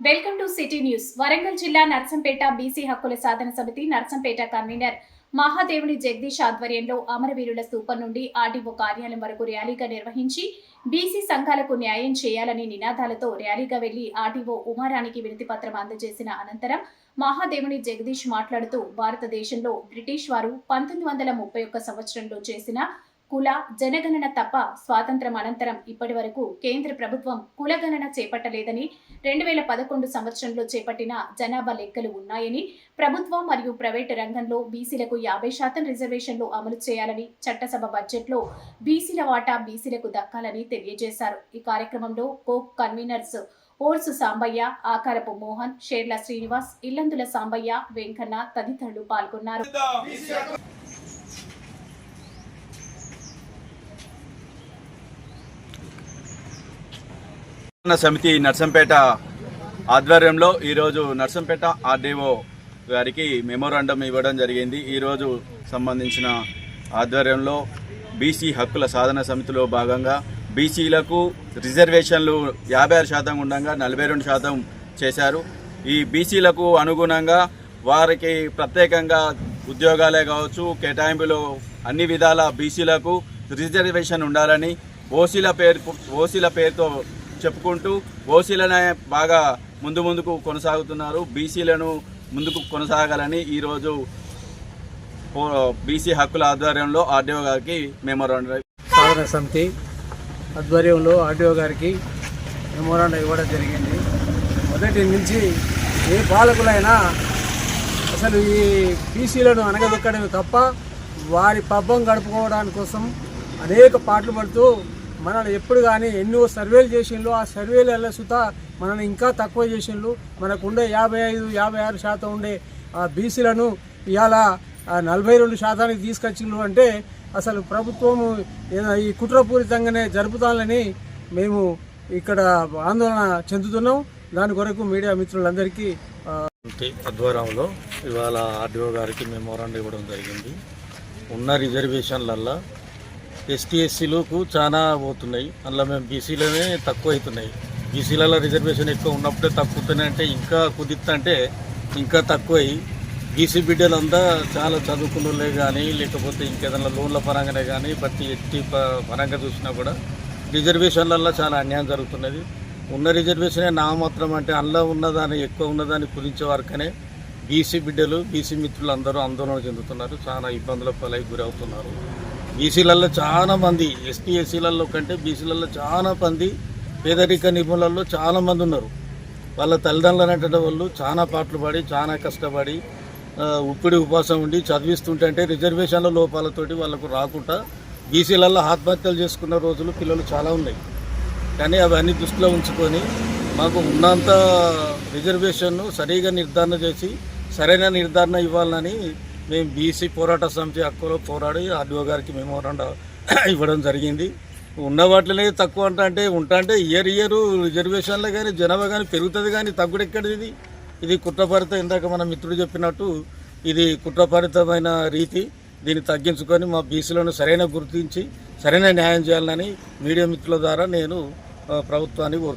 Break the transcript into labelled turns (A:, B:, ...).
A: Welcome to city news. Warangal జిల్లా Narsampet BC హక్కుల సాధన సమితి నర్సంపేట కన్వీనర్ మహాదేవుని జగదీష్ ఆధ్వర్యంలో అమరవీరుల స్థూపం నుండి ఆర్డీఓ కార్యాలయం వరకు ర్యాలీగా నిర్వహించి బీసీ సంఘాలకు న్యాయం చేయాలని నినాదాలతో ర్యాలీగా వెళ్ళి ఆర్డీఓ ఉమారానికి వినతిపత్రం అందజేసిన అనంతరం మహాదేవుని జగదీష్ మాట్లాడుతూ భారతదేశంలో బ్రిటిష్ వారు పంతొమ్మిది వందల ముప్పై ఒక్క సంవత్సరంలో చేసిన కుల జనగణన తప్ప స్వాతంత్రం అనంతరం ఇప్పటి వరకు కేంద్ర ప్రభుత్వం కులగణన చేపట్టలేదని రెండు వేల పదకొండు సంవత్సరంలో చేపట్టిన జనాభా లెక్కలు ఉన్నాయని ప్రభుత్వం మరియు ప్రైవేటు రంగంలో బీసీలకు యాభై శాతం రిజర్వేషన్లు అమలు చేయాలని చట్టసభ బడ్జెట్లో బీసీల వాటా బీసీలకు దక్కాలని తెలియజేశారు. ఈ కార్యక్రమంలో కోక్ కన్వీనర్స్ ఓర్సు సాంబయ్య ఆకారపు మోహన్ షేర్ల శ్రీనివాస్ ఇల్లందుల సాంబయ్య వెంకన్న తదితరులు పాల్గొన్నారు.
B: సమితి నర్సంపేట ఆధ్వర్యంలో ఈరోజు నర్సంపేట ఆర్డీఓ గారికి మెమోరాండం ఇవ్వడం జరిగింది. ఈరోజు సంబంధించిన ఆధ్వర్యంలో బీసీ హక్కుల సాధన సమితిలో భాగంగా బీసీలకు రిజర్వేషన్లు యాభై ఆరు శాతం ఉండగా నలభై రెండు శాతం చేశారు. ఈ బీసీలకు అనుగుణంగా వారికి ప్రత్యేకంగా ఉద్యోగాలే కావచ్చు కేటాయింపులు అన్ని విధాల బీసీలకు రిజర్వేషన్ ఉండాలని ఓసీల పేరు ఓసీల పేరుతో చెప్పుకుంటూ ఓసీలనే బాగా ముందు ముందుకు కొనసాగుతున్నారు. బీసీలను ముందుకు కొనసాగాలని ఈరోజు బీసీ హక్కుల ఆధ్వర్యంలో ఆర్డీఓ గారికి మెమోరాండం.
C: సాధన సమితి ఆధ్వర్యంలో ఆర్డీఓ గారికి మెమోరాండం ఇవ్వడం జరిగింది. మొదటి నుంచి ఏ పాలకులైనా అసలు ఈ బీసీలను అనగదొక్కడమే తప్ప వారి పబ్బం గడుపుకోవడానికి కోసం అనేక పాటలు పడుతూ మనల్ని ఎప్పుడు కానీ ఎన్నో సర్వేలు చేసిండ్రు. ఆ సర్వేల సుత మనల్ని ఇంకా తక్కువ చేసిండ్రు. మనకు ఉండే యాభై ఐదు యాభై ఆరు శాతం ఉండే ఆ బీసీలను ఇవాళ నలభై రెండు శాతానికి తీసుకొచ్చిండ్రు అంటే అసలు ప్రభుత్వము ఈ కుట్రపూరితంగానే జరుపుతానని మేము ఇక్కడ ఆందోళన చెందుతున్నాం. దాని కొరకు మీడియా మిత్రులందరికీ ఆ,
D: ఆధ్వర్యంలో ఇవాళ ఆర్డీఓ గారికి మెమోరాండం ఇవ్వడం జరిగింది. ఉన్న రిజర్వేషన్లల్లో ఎస్టీ ఎస్సీలకు చాలా పోతున్నాయి. అందులో మేము బీసీలోనే తక్కువ అవుతున్నాయి. బీసీలలో రిజర్వేషన్ ఎక్కువ ఉన్నప్పుడే తక్కువతున్నాయి అంటే ఇంకా కుదిస్తుంటే ఇంకా తక్కువై బీసీ బిడ్డలంతా చాలా చదువుకున్నలే కానీ లేకపోతే ఇంకేదైనా లోన్ల పరంగానే కానీ బట్టి ఎట్టి పరంగా చూసినా కూడా రిజర్వేషన్లలో చాలా అన్యాయం జరుగుతున్నది. ఉన్న రిజర్వేషనే నామాత్రం అంటే అందులో ఉన్నదాన్ని ఎక్కువ ఉన్నదాన్ని కుదించే వరకనే బీసీ బిడ్డలు బీసీ మిత్రులు అందరూ ఆందోళన చెందుతున్నారు. చాలా ఇబ్బందుల పాలై గురవుతున్నారు. బీసీలలో చాలా మంది ఎస్టీ ఎస్సీలలో కంటే బీసీలలో చాలా మంది పేదరిక నిర్మూలనలో చాలా మంది ఉన్నారు. వాళ్ళ తల్లిదండ్రులు అనేటువంటి వాళ్ళు చాలా పాటలు పాడి చాలా కష్టపడి ఉప్పిడి ఉపాసం ఉండి చదివిస్తుంటే అంటే రిజర్వేషన్ల లోపాలతోటి వాళ్ళకు రాకుండా బీసీలలో ఆత్మహత్యలు చేసుకున్న రోజులు పిల్లలు చాలా ఉన్నాయి. కానీ అవన్నీ దృష్టిలో ఉంచుకొని మాకు ఉన్నంత రిజర్వేషన్ను సరిగా నిర్ధారణ చేసి సరైన నిర్ధారణ ఇవ్వాలని మేము బీసీ పోరాట సమితి హక్కులో పోరాడి ఆర్డీఓ గారికి మెమోరాండం ఇవ్వడం జరిగింది. ఉన్న వాటిలోనే తక్కువ అంట అంటే ఉంటా అంటే ఇయర్ ఇయర్ రిజర్వేషన్లో కానీ జనాభా కానీ పెరుగుతుంది కానీ తగ్గుడు ఎక్కడిది ఇది? ఇది కుట్రపరిత ఇందాక మన మిత్రుడు చెప్పినట్టు ఇది కుట్రపరితమైన రీతి. దీన్ని తగ్గించుకొని మా బీసీలను సరైన గుర్తించి సరైన న్యాయం చేయాలని మీడియా మిత్రుల ద్వారా నేను ప్రభుత్వాన్ని కోరుతున్నాను.